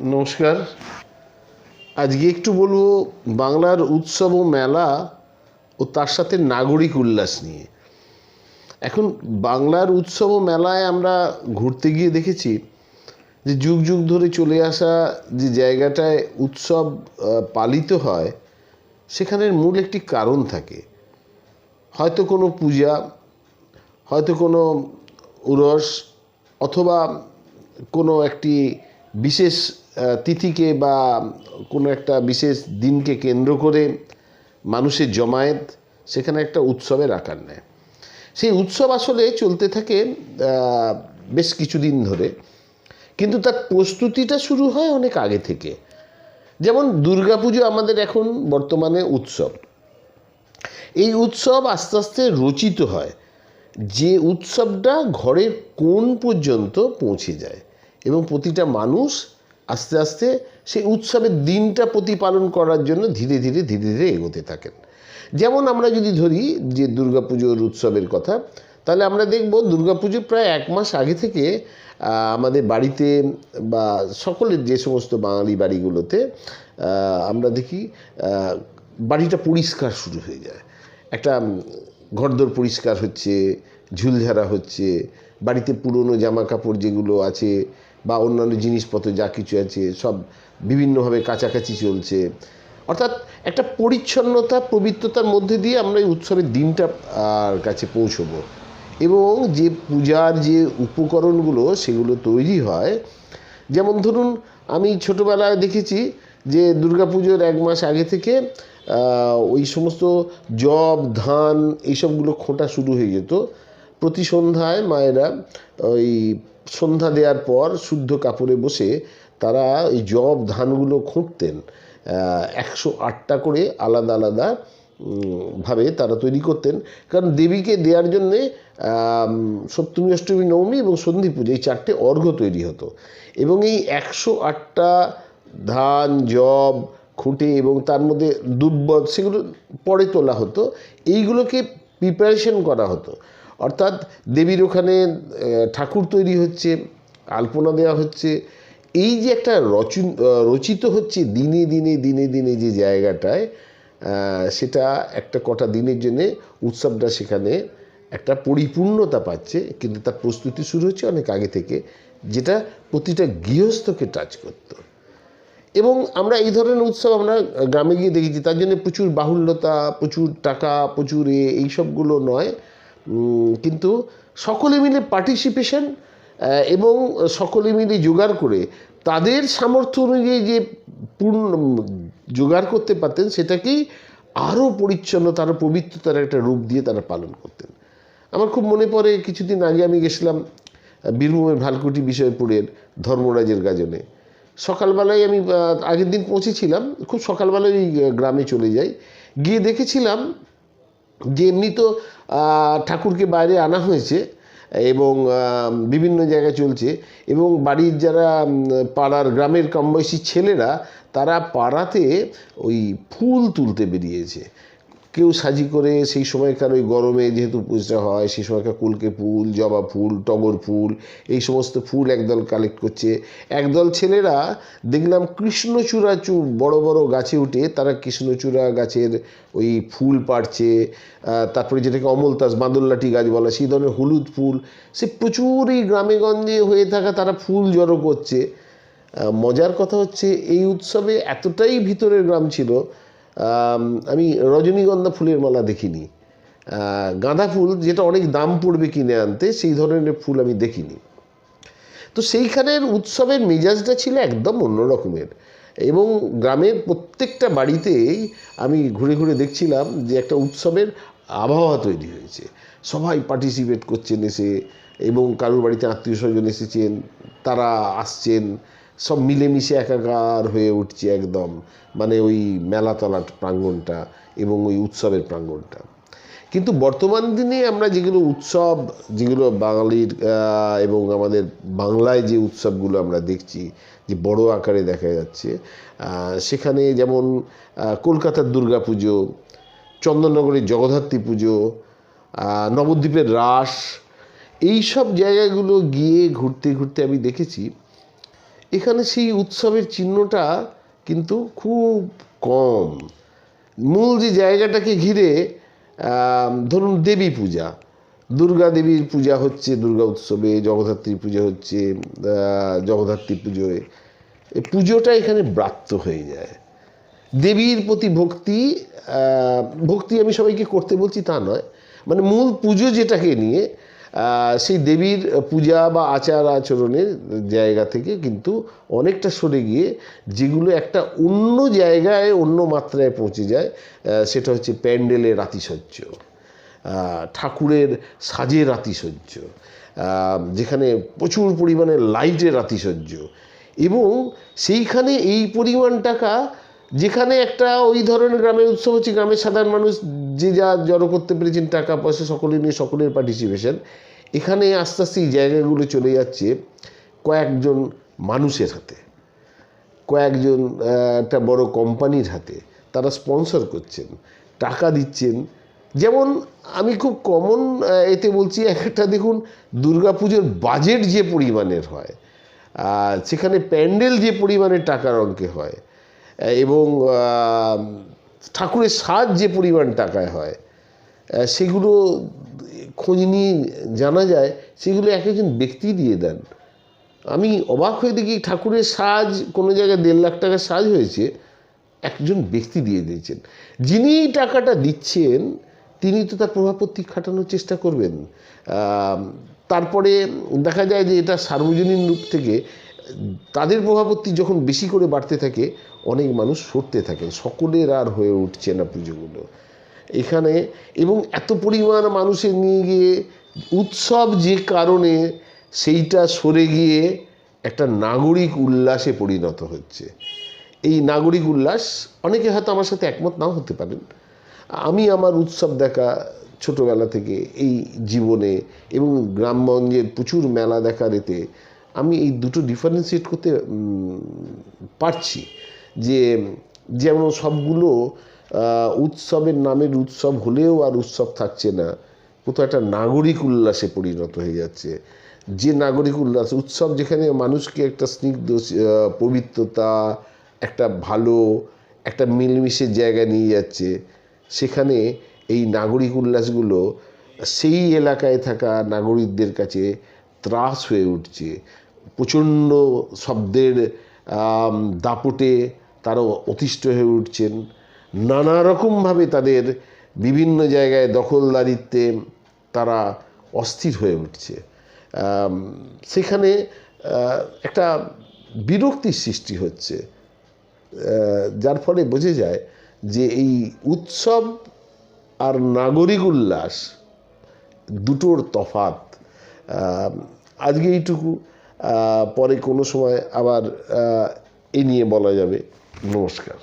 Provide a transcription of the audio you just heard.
নমস্কার। আজকে একটু বলব, বাংলার উৎসব ও মেলা ও তার সাথে নাগরিক উল্লাস নিয়ে। এখন বাংলার উৎসব ও মেলায় আমরা ঘুরতে গিয়ে দেখেছি যে যুগ যুগ ধরে চলে আসা যে জায়গাটায় উৎসব পালিত হয়, সেখানের মূল একটি কারণ থাকে। হয়তো কোনো পূজা, হয়তো কোনো উরস, অথবা কোনো একটি বিশেষ তিথিকে বা কোনো একটা বিশেষ দিনকে কেন্দ্র করে মানুষের জমায়েত সেখানে একটা উৎসবের আকার নেয়। সেই উৎসব আসলে চলতে থাকে বেশ কিছুদিন ধরে। কিন্তু তার প্রস্তুতিটা শুরু হয় অনেক আগে থেকে। যেমন দুর্গাপুজো আমাদের এখন বর্তমানে উৎসব। এই উৎসব আস্তে আস্তে রচিত হয়। যে উৎসবটা ঘরের কোণ পর্যন্ত পৌঁছে যায় এবং প্রতিটা মানুষ আস্তে আস্তে সেই উৎসবের দিনটা প্রতিপালন করার জন্য ধীরে ধীরে ধীরে ধীরে এগোতে থাকেন। যেমন আমরা যদি ধরি যে দুর্গাপুজোর উৎসবের কথা, তাহলে আমরা দেখব দুর্গাপুজো প্রায় এক মাস আগে থেকে আমাদের বাড়িতে বা সকলের যে সমস্ত বাঙালি বাড়িগুলোতে আমরা দেখি বাড়িটা পরিষ্কার শুরু হয়ে যায়। একটা ঘরদোর পরিষ্কার হচ্ছে, ঝুলঝাড়া হচ্ছে, বাড়িতে পুরনো জামা কাপড় যেগুলো আছে বা অন্যান্য জিনিসপত্র যা কিছু আছে, সব বিভিন্নভাবে কাছাকাছি চলছে। অর্থাৎ একটা পরিচ্ছন্নতা, পবিত্রতার মধ্যে দিয়ে আমরা এই উৎসবের দিনটা আর কাছে পৌঁছবো। এবং যে পূজার যে উপকরণগুলো, সেগুলো তৈরি হয়। যেমন ধরুন, আমি ছোটোবেলায় দেখেছি যে দুর্গাপুজোর এক মাস আগে থেকে ওই সমস্ত জব, ধান, এইসবগুলো খোঁটা শুরু হয়ে যেত। প্রতি সন্ধ্যায় মায়েরা ওই সন্ধ্যা দেওয়ার পর শুদ্ধ কাপড়ে বসে তারা ওই জব ধানগুলো খুঁটতেন। একশো আটটা করে আলাদা আলাদা ভাবে তারা তৈরি করতেন। কারণ দেবীকে দেওয়ার জন্যে সপ্তমী, অষ্টমী, নবমী এবং সন্ধি পুজো এই চারটে অর্ঘ্য তৈরি হতো। এবং এই একশো আটটা ধান, জব, খুঁটে এবং তার মধ্যে দুব্বদ সেগুলো পরে তোলা হতো। এইগুলোকে প্রিপারেশন করা হতো। অর্থাৎ দেবীর ওখানে ঠাকুর তৈরি হচ্ছে, আলপনা দেওয়া হচ্ছে। এই যে একটা রচন রচিত হচ্ছে দিনে দিনে দিনে দিনে যে জায়গাটায় সেটা একটা কটা দিনের জন্যে উৎসবটা সেখানে একটা পরিপূর্ণতা পাচ্ছে, কিন্তু তার প্রস্তুতি শুরু হচ্ছে অনেক আগে থেকে, যেটা প্রতিটা গৃহস্থকে টাচ করতো। এবং আমরা এই ধরনের উৎসব আমরা গ্রামে গিয়ে দেখেছি, তার জন্য প্রচুর বাহুল্যতা, প্রচুর টাকা, প্রচুর এ, এইসবগুলো নয়। কিন্তু সকলে মিলে পার্টিসিপেশন এবং সকলে মিলে জোগাড় করে তাদের সামর্থ্য অনুযায়ী যে পূর্ণ জোগাড় করতে পারতেন, সেটাকেই আরও পরিচ্ছন্নতা আরও পবিত্রতার একটা রূপ দিয়ে তারা পালন করতেন। আমার খুব মনে পড়ে, কিছুদিন আগে আমি গেছিলাম বীরভূমের ভালকুটি বিষয়পুরের ধর্মরাজের গাজনে। সকালবেলায় আমি আগের দিন পৌঁছেছিলাম, খুব সকালবেলায় ওই গ্রামে চলে যাই। গিয়ে দেখেছিলাম যে এমনি তো ঠাকুরকে বাইরে আনা হয়েছে এবং বিভিন্ন জায়গায় চলছে এবং বাড়ির যারা পাড়ার গ্রামের কমবয়সী ছেলেরা তারা পাড়াতে ওই ফুল তুলতে বেরিয়েছে। কেউ সাজি করে সেই সময়কার ওই গরমে যেহেতু পুজোটা হয়, সেই সময়কার কুলকে ফুল, জবা ফুল, টগর ফুল, এই সমস্ত ফুল একদল কালেক্ট করছে। একদল ছেলেরা দেখলাম কৃষ্ণচূড়া চু বড় বড় গাছে উঠে তারা কৃষ্ণচূড়া গাছের ওই ফুল পাড়ছে তারপরে যেটাকে অমলতাস বাঁদরলাটি গাছ বলা, সেই ধরনের হলুদ ফুল। সে প্রচুর এই গ্রামে গঞ্জে হয়ে থাকা তারা ফুল জড়ো করছে। মজার কথা হচ্ছে এই উৎসবে এতটাই ভিতরের গ্রাম ছিল আম, রজনীগন্ধা ফুলের মালা দেখিনি। গাঁদা ফুল যেটা অনেক দাম পড়বে কিনে আনতে সেই ধরনের ফুল আমি দেখিনি। তো সেইখানের উৎসবের মেজাজটা ছিল একদম অন্য রকমের। এবং গ্রামের প্রত্যেকটা বাড়িতেই আমি ঘুরে ঘুরে দেখছিলাম যে একটা উৎসবের আবহাওয়া তৈরি হয়েছে। সবাই পার্টিসিপেট করছেন এসে এবং কারোর বাড়িতে আত্মীয় স্বজন এসেছেন তারা আসছেন। সব মিলেমিশে একাকার হয়ে উঠছে একদম। মানে ওই মেলাতলা প্রাঙ্গণটা এবং ওই উৎসবের প্রাঙ্গণটা কিন্তু বর্তমান দিনে আমরা যেগুলো উৎসব, যেগুলো বাঙালির এবং আমাদের বাংলায় যে উৎসবগুলো আমরা দেখছি, যে বড় আকারে দেখা যাচ্ছে সেখানে যেমন কলকাতার দুর্গাপুজো চন্দননগরের জগদ্ধাত্রী পুজো নবদ্বীপের রাস এই সব জায়গাগুলো গিয়ে ঘুরতে ঘুরতে আমি দেখেছি এখানে সেই উৎসবের চিহ্নটা কিন্তু খুব কম। মূল যে জায়গাটাকে ঘিরে ধরুন দেবী পূজা। দুর্গা দেবীর পূজা হচ্ছে, দুর্গা উৎসবে জগদ্ধাত্রী পূজা হচ্ছে জগদ্ধাত্রী পুজোয়। এই পুজোটা এখানে ব্রাত্য হয়ে যায়। দেবীর প্রতি ভক্তি ভক্তি আমি সবাইকে করতে বলছি তা নয়। মানে মূল পুজো যেটাকে নিয়ে সেই দেবীর পূজা বা আচার আচরণের জায়গা থেকে কিন্তু অনেকটা সরে গিয়ে যেগুলো একটা অন্য জায়গায় অন্য মাত্রায় পৌঁছে যায় সেটা হচ্ছে প্যান্ডেলের আহ, ঠাকুরের সাজের আহ, যেখানে প্রচুর পরিমাণে লাইটের আতিশয্য এবং সেইখানে এই পরিমাণ টাকা যেখানে একটা ওই ধরনের গ্রামের উৎসব হচ্ছে, গ্রামের সাধারণ মানুষ যে যা জড়ো করতে পেরেছেন, টাকা পয়সা সকলে নিয়ে সকলের পার্টিসিপেশন এখানে আস্তে আস্তে এই জায়গাগুলো চলে যাচ্ছে কয়েকজন মানুষের হাতে। কয়েকজন একটা বড় কোম্পানির হাতে। তারা স্পন্সর করছেন, টাকা দিচ্ছেন। যেমন আমি খুব কমন এতে বলছি, একটা দেখুন, দুর্গাপুজোর বাজেট যে পরিমাণের হয় সেখানে প্যান্ডেল যে পরিমাণের টাকার অঙ্কে হয় এবং ঠাকুরের সাজ যে পরিমাণ টাকায় হয় সেগুলো খোঁজ নিয়ে জানা যায়, সেগুলো এক একজন ব্যক্তি দিয়ে দেন। আমি অবাক হয়ে দেখি ঠাকুরের সাজ, কোনো জায়গায় দেড় লাখ টাকার সাজ হয়েছে, একজন ব্যক্তি দিয়ে দিয়েছেন। যিনি টাকাটা দিচ্ছেন, তিনি তো তার প্রভাবপত্তি খাটানোর চেষ্টা করবেন। তারপরে দেখা যায় যে এটা সার্বজনীন রূপ থেকে তাদের প্রভাবপত্তি যখন বেশি করে বাড়তে থাকে, অনেক মানুষ সরতে থাকেন। সকলের আর হয়ে উঠছে না পুজোগুলো। এখানে এবং এত পরিমাণ মানুষের নিয়ে গিয়ে উৎসব যে কারণে সেইটা সরে গিয়ে একটা নাগরিক উল্লাসে পরিণত হচ্ছে। এই নাগরিক উল্লাস অনেকে হয়তো আমার সাথে একমত নাও হতে পারেন। আমি আমার উৎসব দেখা ছোটোবেলা থেকে এই জীবনে এবং গ্রামগঞ্জের প্রচুর মেলা দেখার এতে আমি এই দুটো ডিফারেন্সিয়েট করতে পারছি যে, যেমন সবগুলো উৎসবের নামের উৎসব হলেও আর উৎসব থাকছে না, কোথাও একটা নাগরিক উল্লাসে পরিণত হয়ে যাচ্ছে। যে নাগরিক উল্লাস, উৎসব যেখানে মানুষকে একটা স্নিগ্ধ পবিত্রতা, একটা ভালো, একটা মিলমিশের জায়গা নিয়ে যাচ্ছে, সেখানে এই নাগরিক উল্লাসগুলো সেই এলাকায় থাকা নাগরিকদের কাছে ত্রাস হয়ে উঠছে। প্রচণ্ড শব্দের দাপটে তারা অতিষ্ঠ হয়ে উঠছেন। নানা রকমভাবে তাদের বিভিন্ন জায়গায় দখলদারিত্বে তারা অস্থির হয়ে উঠছে। সেখানে একটা বিরক্তির সৃষ্টি হচ্ছে। যার ফলে বোঝা যায় যে এই উৎসব আর নাগরিক উল্লাস দুটোর তফাত আজকে এইটুকু। পরে কোনো সময় আবার এ নিয়ে বলা যাবে। নমস্কার।